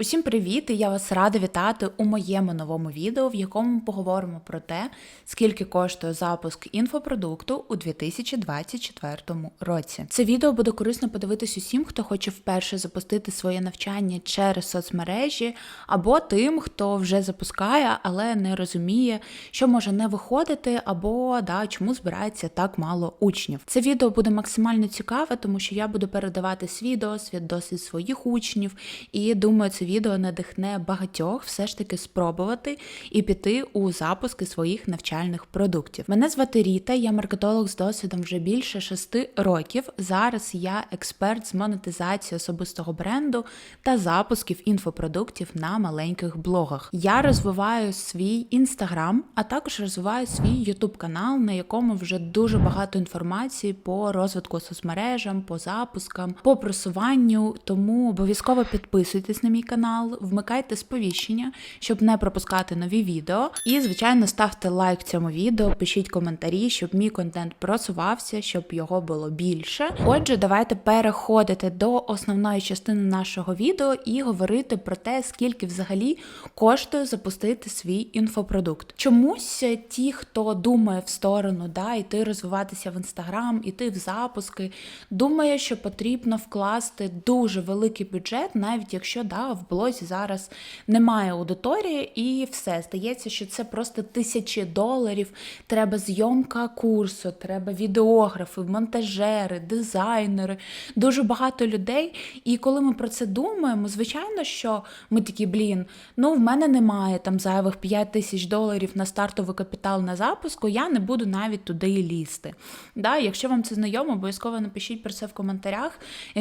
Усім привіт! і Я вас рада вітати у моєму новому відео, в якому ми поговоримо про те, скільки коштує запуск інфопродукту у 2024 році. Це відео буде корисно подивитись усім, хто хоче вперше запустити своє навчання через соцмережі, або тим, хто вже запускає, але не розуміє, що може не виходити, або да, чому збирається так мало учнів. Це відео буде максимально цікаве, тому що я буду передавати свій досвід, досвід своїх учнів, і думаю, це відео надихне багатьох все ж таки спробувати і піти у запуски своїх навчальних продуктів. Мене звати Ріта, я маркетолог з досвідом вже більше шести років. Зараз я експерт з монетизації особистого бренду та запусків інфопродуктів на маленьких блогах. Я розвиваю свій інстаграм, а також розвиваю свій ютуб канал, на якому вже дуже багато інформації по розвитку соцмережам, по запускам, по просуванню. Тому обов'язково підписуйтесь на мій канал, вмикайте сповіщення, щоб не пропускати нові відео. І, звичайно, ставте лайк цьому відео, пишіть коментарі, щоб мій контент просувався, щоб його було більше. Отже, давайте переходити до основної частини нашого відео і говорити про те, скільки взагалі коштує запустити свій інфопродукт. Чомусь ті, хто думає в сторону, да, йти розвиватися в інстаграм, іти в запуски, думає, що потрібно вкласти дуже великий бюджет, навіть якщо да, блозі зараз немає аудиторії, і все здається, що це просто тисячі доларів. Треба зйомка курсу, треба відеографи, монтажери, дизайнери, дуже багато людей. І коли ми про це думаємо, звичайно, що ми такі, блін, ну в мене немає там зайвих 5 тисяч доларів на стартовий капітал на запуску, я не буду навіть туди лізти. Да, Якщо вам це знайомо, обов'язково напишіть про це в коментарях.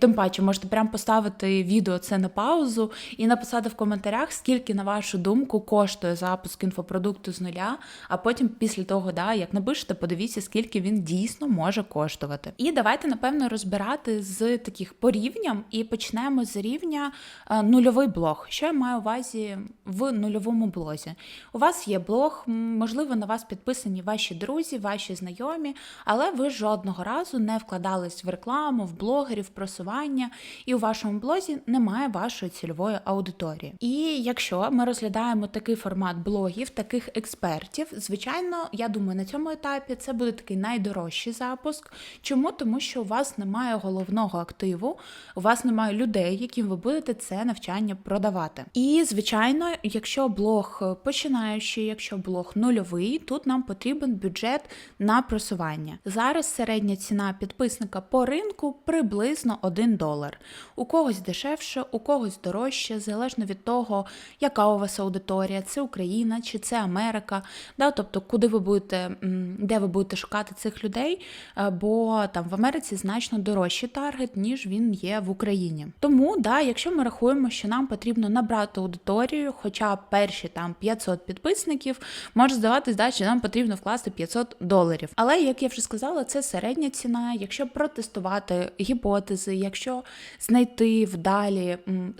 Тим паче, можете прямо поставити відео це на паузу і написати в коментарях, скільки, на вашу думку, коштує запуск інфопродукту з нуля, а потім після того, да, як напишете, подивіться, скільки він дійсно може коштувати. І давайте, напевно, розбирати з таких порівням і почнемо з рівня е, нульовий блог. Що я маю увазі в нульовому блозі? У вас є блог, можливо, на вас підписані ваші друзі, ваші знайомі, але ви жодного разу не вкладались в рекламу, в блогерів, просування, і у вашому блозі немає вашої цільової аудиторії. І якщо ми розглядаємо такий формат блогів, таких експертів, звичайно, я думаю, на цьому етапі це буде такий найдорожчий запуск. Чому? Тому що у вас немає головного активу, у вас немає людей, яким ви будете це навчання продавати. І звичайно, якщо блог починаючий, якщо блог нульовий, тут нам потрібен бюджет на просування. Зараз середня ціна підписника по ринку приблизно 1 долар. У когось дешевше, у когось дорожче, залежно від того, яка у вас аудиторія, це Україна чи це Америка. Да? Тобто, куди ви будете, де ви будете шукати цих людей, е, бо там в Америці значно дорожчий таргет, ніж він є в Україні. Тому, да, якщо ми рахуємо, що нам потрібно набрати аудиторію, хоча перші там 500 підписників, може здаватись, да, що нам потрібно вкласти 500 доларів. Але, як я вже сказала, це середня ціна. Якщо протестувати гіпотези, якщо знайти вдалі м,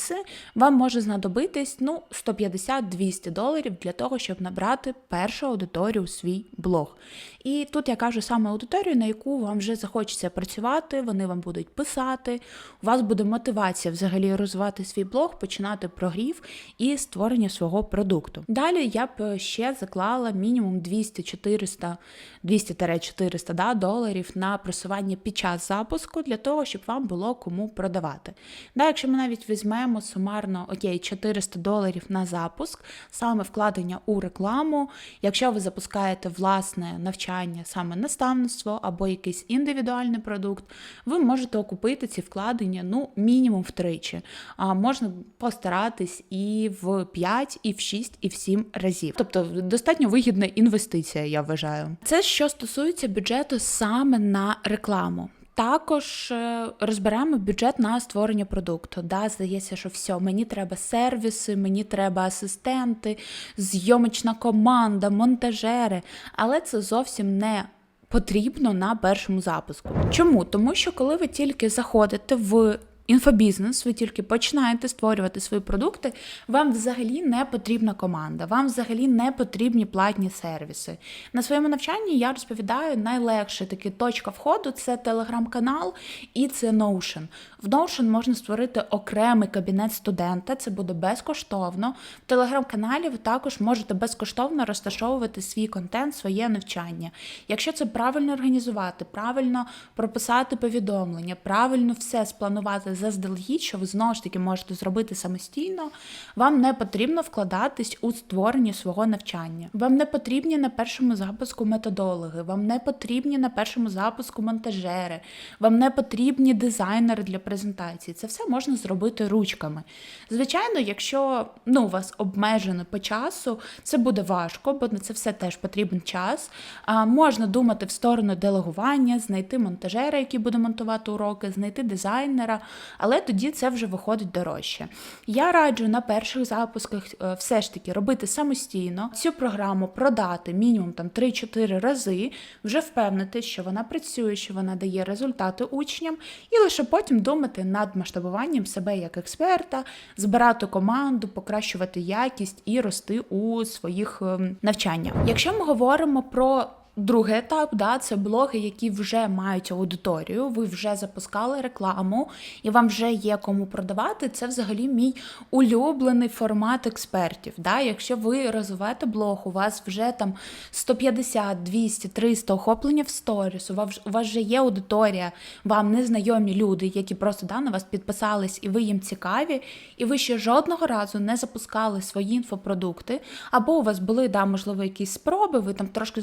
сенси, вам може знадобитись ну 150-200 доларів для того, щоб набрати першу аудиторію у свій блог. І тут я кажу саме аудиторію, на яку вам вже захочеться працювати, вони вам будуть писати. У вас буде мотивація взагалі розвивати свій блог, починати прогрів і створення свого продукту. Далі я б ще заклала мінімум 200-400 200-400 да, доларів на просування під час запуску для того, щоб вам було кому продавати. Да, якщо ми навіть візьмемо сумарно окей, 400 доларів на запуск, саме вкладення у рекламу, якщо ви запускаєте власне навчання, саме наставництво або якийсь індивідуальний продукт, ви можете окупити ці вкладення ну, мінімум втричі. А можна постаратись і в 5, і в 6, і в 7 разів. Тобто достатньо вигідна інвестиція, я вважаю. Це що стосується бюджету саме на рекламу. Також е, розберемо бюджет на створення продукту. Да, здається, що все, мені треба сервіси, мені треба асистенти, зйомочна команда, монтажери, але це зовсім не потрібно на першому запуску. Чому? Тому що коли ви тільки заходите в інфобізнес, ви тільки починаєте створювати свої продукти, вам взагалі не потрібна команда, вам взагалі не потрібні платні сервіси. На своєму навчанні я розповідаю найлегше таки точка входу це телеграм-канал і це Notion. В Notion можна створити окремий кабінет студента, це буде безкоштовно. В телеграм-каналі ви також можете безкоштовно розташовувати свій контент, своє навчання. Якщо це правильно організувати, правильно прописати повідомлення, правильно все спланувати заздалегідь, що ви знову ж таки можете зробити самостійно, вам не потрібно вкладатись у створення свого навчання. Вам не потрібні на першому запуску методологи, вам не потрібні на першому запуску монтажери, вам не потрібні дизайнери для презентації. Це все можна зробити ручками. Звичайно, якщо ну, у вас обмежено по часу, це буде важко, бо на це все теж потрібен час. А, Можна думати в сторону делегування, знайти монтажера, який буде монтувати уроки, знайти дизайнера, але тоді це вже виходить дорожче. Я раджу на перших запусках е, все ж таки робити самостійно цю програму продати мінімум там 3-4 рази, вже впевнити, що вона працює, що вона дає результати учням, і лише потім думати над масштабуванням себе як експерта, збирати команду, покращувати якість і рости у своїх ем, навчаннях. Якщо ми говоримо про Другий етап, да, це блоги, які вже мають аудиторію, ви вже запускали рекламу, і вам вже є кому продавати. Це взагалі мій улюблений формат експертів. Да? Якщо ви розвиваєте блог, у вас вже там 150, 200, 300 охоплення в сторіс, у вас, у вас вже є аудиторія, вам незнайомі люди, які просто да, на вас підписались, і ви їм цікаві, і ви ще жодного разу не запускали свої інфопродукти, або у вас були, да, можливо, якісь спроби, ви там трошки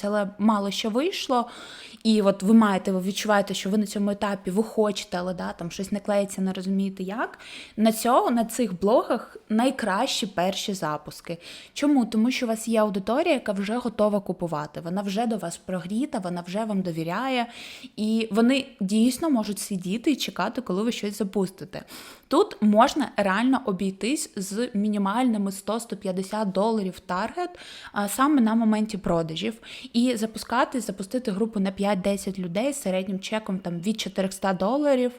запускалися але мало що вийшло. І от ви маєте, ви відчуваєте, що ви на цьому етапі ви хочете, але да, там щось не клеїться, не розумієте як. На цього, на цих блогах найкращі перші запуски. Чому? Тому що у вас є аудиторія, яка вже готова купувати. Вона вже до вас прогріта, вона вже вам довіряє, і вони дійсно можуть сидіти і чекати, коли ви щось запустите. Тут можна реально обійтись з мінімальними 100-150 доларів таргет саме на моменті продажів і запускати, запустити групу на 5-10 людей з середнім чеком там від 400 доларів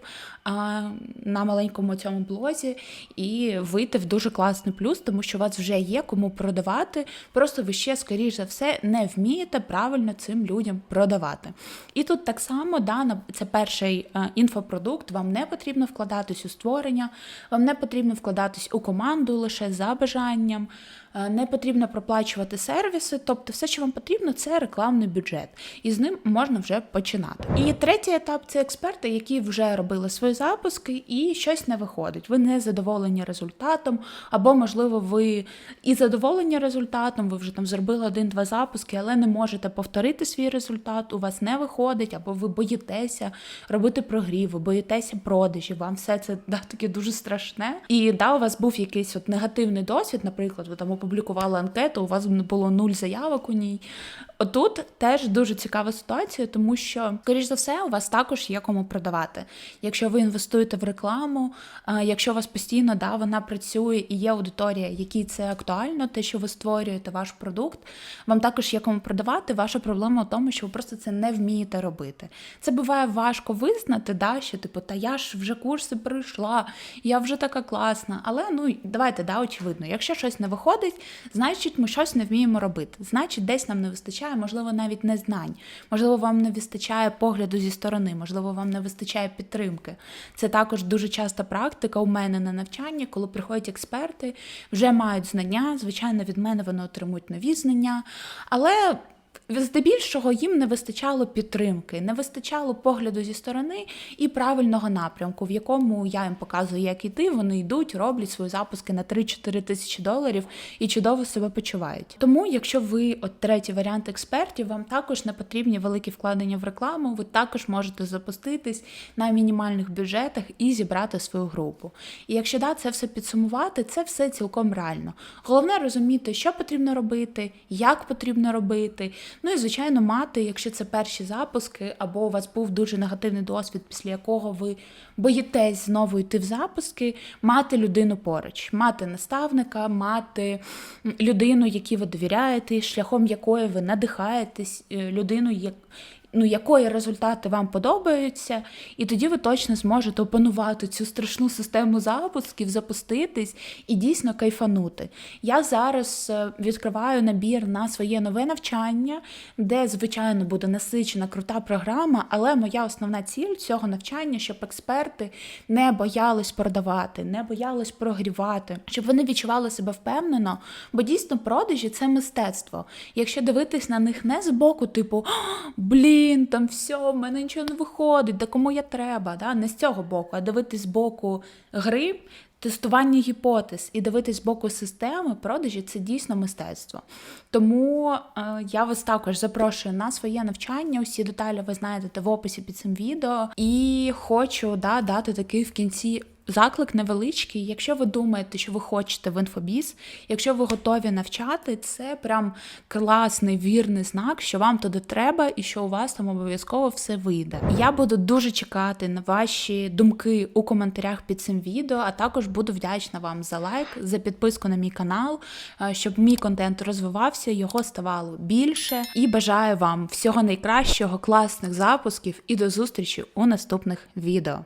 а, на маленькому цьому блозі, і вийти в дуже класний плюс, тому що у вас вже є кому продавати. Просто ви ще, скоріш за все, не вмієте правильно цим людям продавати. І тут так само, да, це перший інфопродукт, вам не потрібно вкладатись у створення, вам не потрібно вкладатись у команду лише за бажанням. Е, не потрібно проплачувати сервіси, тобто все, що вам потрібно, це рекламний бюджет, і з ним можна вже починати. І третій етап це експерти, які вже робили свої запуски, і щось не виходить. Ви не задоволені результатом, або, можливо, ви і задоволені результатом, ви вже там зробили один-два запуски, але не можете повторити свій результат, у вас не виходить, або ви боїтеся робити прогрів, ви боїтеся продажі, вам все це да, таке дуже страшне. І да, у вас був якийсь от негативний досвід, наприклад, ви там опублікували анкету, у вас було нуль заявок у ній. Отут теж дуже цікава ситуація, тому що, скоріш за все, у вас також є кому продавати. Якщо ви інвестуєте в рекламу, якщо у вас постійно да, вона працює і є аудиторія, якій це актуально, те, що ви створюєте ваш продукт, вам також є кому продавати. Ваша проблема в тому, що ви просто це не вмієте робити. Це буває важко визнати, да, що типу, та я ж вже курси пройшла, я вже така класна. Але ну давайте да, очевидно, якщо щось не виходить, значить ми щось не вміємо робити. Значить, десь нам не вистачає вистачає, можливо, навіть не знань, можливо, вам не вистачає погляду зі сторони, можливо, вам не вистачає підтримки. Це також дуже часта практика у мене на навчанні, коли приходять експерти, вже мають знання. Звичайно, від мене вони отримують нові знання, але Здебільшого їм не вистачало підтримки, не вистачало погляду зі сторони і правильного напрямку, в якому я їм показую, як іти. Вони йдуть, роблять свої запуски на 3-4 тисячі доларів і чудово себе почувають. Тому, якщо ви от третій варіант експертів, вам також не потрібні великі вкладення в рекламу, ви також можете запуститись на мінімальних бюджетах і зібрати свою групу. І якщо да, це все підсумувати, це все цілком реально. Головне розуміти, що потрібно робити, як потрібно робити. Ну і, звичайно, мати, якщо це перші запуски, або у вас був дуже негативний досвід, після якого ви боїтесь знову йти в запуски, мати людину поруч, мати наставника, мати людину, якій ви довіряєте, шляхом якої ви надихаєтесь, е, людину, ну, якої результати вам подобаються, і тоді ви точно зможете опанувати цю страшну систему запусків, запуститись і дійсно кайфанути. Я зараз е, відкриваю набір на своє нове навчання, де, звичайно, буде насичена крута програма, але моя основна ціль цього навчання, щоб експерти не боялись продавати, не боялись прогрівати, щоб вони відчували себе впевнено, бо дійсно продажі це мистецтво. Якщо дивитись на них не з боку, типу, «А, блін, там все, в мене нічого не виходить, да кому я треба, да? не з цього боку, а дивитись з боку гри. Тестування гіпотез і дивитись з боку системи продажі це дійсно мистецтво. Тому е, я вас також запрошую на своє навчання. Усі деталі ви знайдете в описі під цим відео. І хочу да, дати такий в кінці заклик невеличкий. Якщо ви думаєте, що ви хочете в інфобіз, якщо ви готові навчати, це прям класний вірний знак, що вам туди треба і що у вас там обов'язково все вийде. Я буду дуже чекати на ваші думки у коментарях під цим відео, а також буду вдячна вам за лайк, за підписку на мій канал, е, щоб мій контент розвивався, його ставало більше. І бажаю вам всього найкращого, класних запусків і до зустрічі у наступних відео.